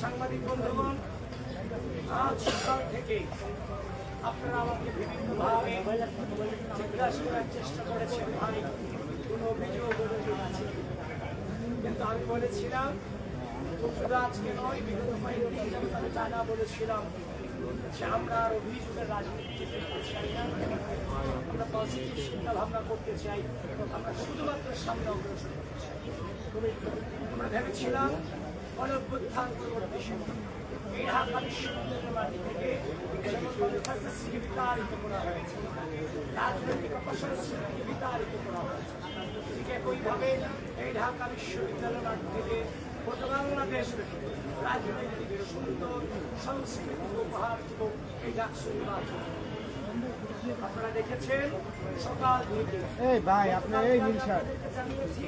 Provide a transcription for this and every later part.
সাংবাদিক বন্ধুগণ আজ সকাল থেকে আপনারা আমাকে বিভিন্নভাবে জিজ্ঞাসা করার চেষ্টা করেছেন ভাই কোনো অভিযোগ অভিযোগ আছে কিন্তু আমি বলেছিলাম আজকে নয় বিগত কয়েকদিন আমি জানা বলেছিলাম আমরা আর অভিযোগের রাজনীতি করতে চাই না। আমরা পজিটিভ চিন্তা ভাবনা করতে চাই। আমরা শুধুমাত্র সামনে অগ্রসর আমরা ভেবেছিলাম গণঅভ্যুত্থান পরবর্তী সময়। এই ঢাকা বিশ্ববিদ্যালয়ের থেকে হয়েছে, রাজনৈতিক অপসংস্কৃতিকে বিতাড়িত করা হয়েছে। ঠিক একইভাবে এই ঢাকা বিশ্ববিদ্যালয়ের মাটি থেকে বাংলাদেশ রাজনৈতিক সুন্দর সংস্কৃতি উপহার এই ডাকসু নির্বাচন আপনারা দেখেছেন সকাল থেকে এই ভাই আপনি এই নীল শার্ট। জানিয়েছি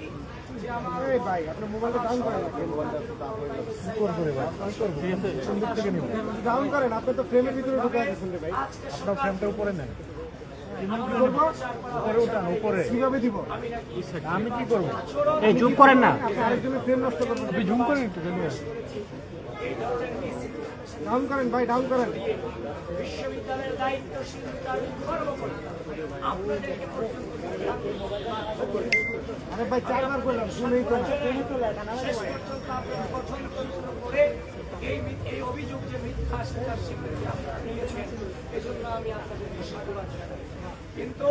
যে আমার এই ভাই আপনার মোবাইলটা ডাউন করেন। ডাউন করেন আপনি তো ফ্রেমের ভিতরে ঢুকে গেছেন রে ভাই। আজকে সকাল উপরে নেন। কীভাবে দিব? আমি কি করব? এই চুপ করেন না। জুম করেন একটু ডাউন করেন ভাই ডাউন করেন। বিশ্ববিদ্যালয়ের দায়িত্বশীল আরে ভাই চারবার করলাম শুনেই তো না। এই এই অভিযোগ যে মিথ্যা সেটার স্বীকৃতি আপনারা নিয়েছেন এজন্য আমি আপনাদেরকে সাধুবাদ কিন্তু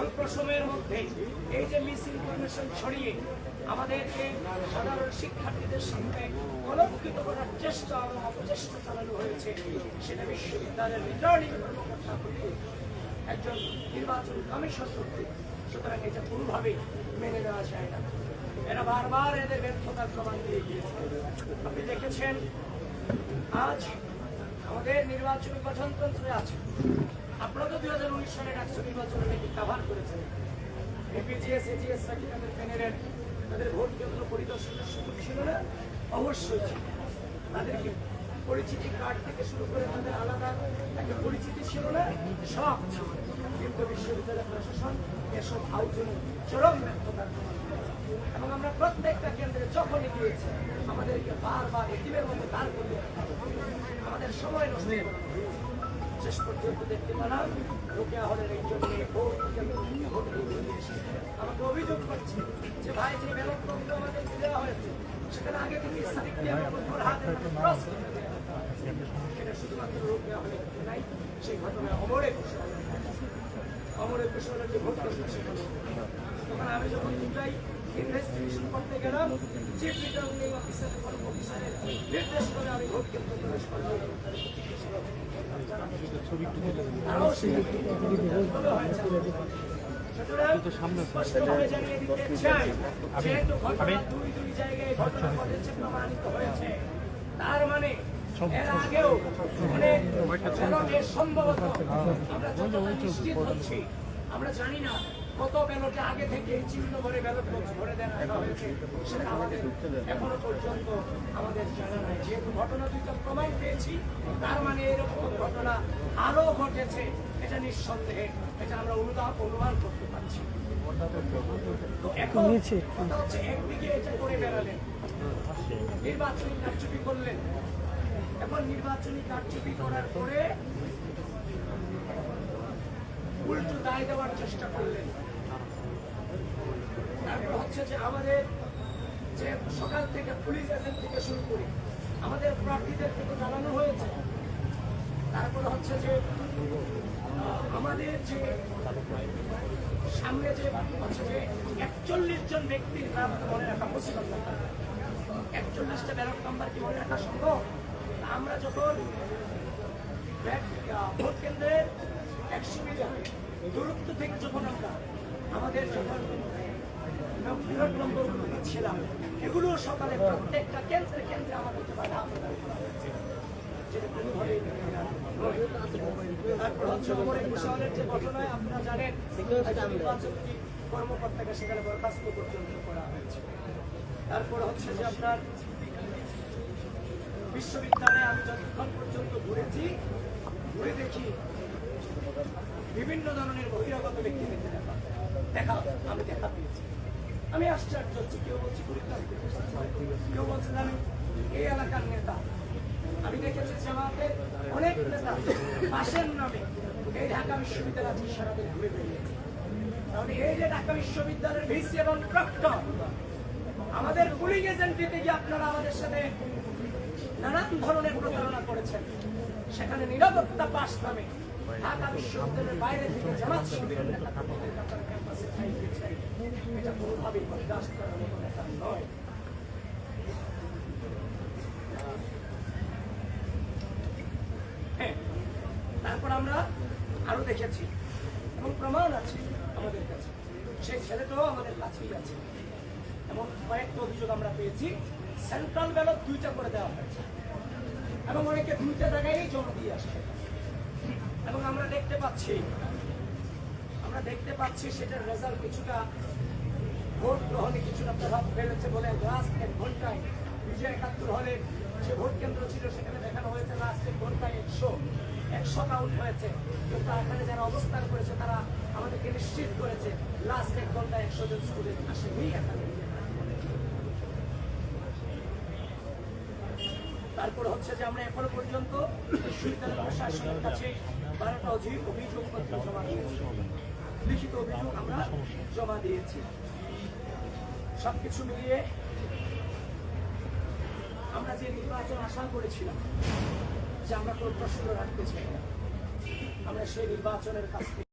অল্প সময়ের মধ্যে এই যে মিস ইনফরমেশন ছড়িয়ে আমাদেরকে সাধারণ শিক্ষার্থীদের সামনে কলঙ্কিত করার চেষ্টা এবং অপচেষ্টা চালানো হয়েছে, সেটা বিশ্ববিদ্যালয়ের রিটার্নিং কর্মকর্তা একজন নির্বাচন কমিশন কর্তৃক। সুতরাং এটা কোনোভাবেই মেনে নেওয়া যায় না। এরা বারবার এদের ব্যর্থতার প্রমাণ দিয়ে গিয়েছে। আপনি দেখেছেন, আজ আমাদের নির্বাচনী গঠনতন্ত্রে আছে। আপনারা তো দুই হাজার উনিশ সালে ডাকসু নির্বাচনে নাকি কাভার করেছেন এপিজিএস এজিএস নাকি তাদের প্যানেলের তাদের ভোট কেন্দ্র পরিদর্শনের সুযোগ ছিল না? অবশ্যই ছিল। তাদেরকে পরিচিতি কার্ড থেকে শুরু করে তাদের আলাদা একটা পরিচিতি ছিল না? সব ছিল। কিন্তু বিশ্ববিদ্যালয় প্রশাসন এসব আয়োজনে চরম ব্যর্থতার প্রমাণ। এবং আমরা প্রত্যেকটা কেন্দ্রে যখনই গিয়েছি, আমাদেরকে বারবার এটিমের মধ্যে দাঁড় হয়েছে। আমাদের সময় নষ্ট শেষ পর্যন্ত দেখতে পেলাম, রোকেয়া হলের একজন আমাকে অভিযোগ করছে যে ভাই যে ব্যালট আমাদের দেওয়া হয়েছে সেখানে আগে থেকে ইসলামিক নিয়মের ক্রস করে দেওয়া হয়েছে। সেটা শুধুমাত্র রোকেয়া হলে নাই, সেই ঘটনায় অমরে কুশল অমরে কুশলের যে ভোট তখন আমি যখন দুটাই ইনভেস্টিগেশন করতে গেলাম চিফ রিটার্নিং অফিসার অফিসারের নির্দেশ করে আমি ভোট কেন্দ্র প্রবেশ করলাম আরও হয়েছে, তার মানে এর আগেও অনেক সম্ভবত আমরা যতটা নিশ্চিত হচ্ছি, আমরা জানি না। কত ব্যালটে আগে থেকে চিহ্ন করে ব্যালট বক্স ভরে দেওয়া সেটা আমাদের এখনও পর্যন্ত আমাদের জানা নাই। যেহেতু ঘটনা দুইটা প্রমাণ পেয়েছি তার মানে এরকম ঘটনা আরও ঘটেছে এটা নিঃসন্দেহে এটা আমরা অনুদান অনুমান করতে পারছি। তো এখন হচ্ছে একদিকে এটা করে বেড়ালেন নির্বাচনী কারচুপি করলেন। এখন নির্বাচনী কারচুপি করার পরে উল্টো দায় দেওয়ার চেষ্টা করলেন। তারপর হচ্ছে যে আমাদের যে সকাল থেকে পুলিশ এজেন্ট থেকে শুরু করে, আমাদের প্রার্থীদের জানানো হয়েছে। তারপর হচ্ছে যে আমাদের যে সামনে যে হচ্ছে যে একচল্লিশ জন ব্যক্তির নাম মনে রাখা পসিবল একচল্লিশটা ব্যালট নাম্বার কি মনে রাখা সম্ভব? আমরা যখন ভোট কেন্দ্রের একশো মিটার দূরত্ব থেকে যখন আমরা আমাদের যখন বিরাট নম্বরগুলো দিচ্ছিলাম এগুলো সকালে প্রত্যেকটা কেন্দ্রে কেন্দ্রে আমাদেরকে বাধা। তারপর হচ্ছে যে ঘটনায় আপনারা জানেন কর্মকর্তাকে সেখানে বরখাস্ত পর্যন্ত করা হয়েছে তারপর হচ্ছে যে আপনার বিশ্ববিদ্যালয়ে আমি যতক্ষণ পর্যন্ত ঘুরেছি ঘুরে দেখি বিভিন্ন ধরনের বহিরাগত ব্যক্তিদের দেখা আমি দেখা পেয়েছি আমি আশ্চর্য হচ্ছি কেউ বলছি কেউ বলছে যে আমি এই এলাকার নেতা। আমি দেখেছি জামাতে অনেক নেতা পাশের নামে এই ঢাকা বিশ্ববিদ্যালয় আজকে সারাদিন ঘুরে বেরিয়েছে এই যে ঢাকা বিশ্ববিদ্যালয়ের ভিসি এবং প্রক্টর আমাদের পুলিং এজেন্ট দিতে গিয়ে আপনারা আমাদের সাথে নানান ধরনের প্রতারণা করেছেন। সেখানে নিরাপত্তা পাশ নামে বাইরে তারপর আমরা আরও দেখেছি, এবং প্রমাণ আছে আমাদের কাছে। সেই ছেলেটাও আমাদের কাছেই আছে। এবং কয়েকটা অভিযোগ আমরা পেয়েছি সেন্ট্রাল ব্যালট দুইটা করে দেওয়া হয়েছে। এবং অনেকে দুইটা জায়গায় জমা দিয়ে আসছে। এবং আমরা দেখতে পাচ্ছি, আমরা দেখতে পাচ্ছি সেটার রেজাল্ট কিছুটা ভোট গ্রহণে কিছুটা প্রভাব ফেলেছে বলে লাস্ট এক ঘন্টায় বিজয় একাত্তর হলে যে ভোট কেন্দ্র ছিল সেখানে দেখানো হয়েছে লাস্ট এক ঘন্টায় একশো একশো কাউন্ট হয়েছে। কিন্তু এখানে যারা অবস্থান করেছে, তারা আমাদেরকে নিশ্চিত করেছে লাস্ট এক ঘন্টায় একশো জন স্টুডেন্ট আসেনি এখানে। তারপর হচ্ছে যে আমরা এখনও পর্যন্ত বিশ্ববিদ্যালয় প্রশাসনের কাছে বারোটা অভিযোগপত্র জমা দিয়েছি। লিখিত অভিযোগ আমরা জমা দিয়েছি। সবকিছু মিলিয়ে আমরা যে নির্বাচন আশা করেছিলাম যে আমরা কোনো প্রশ্ন রাখতে চাই, আমরা সেই নির্বাচনের কাছ থেকে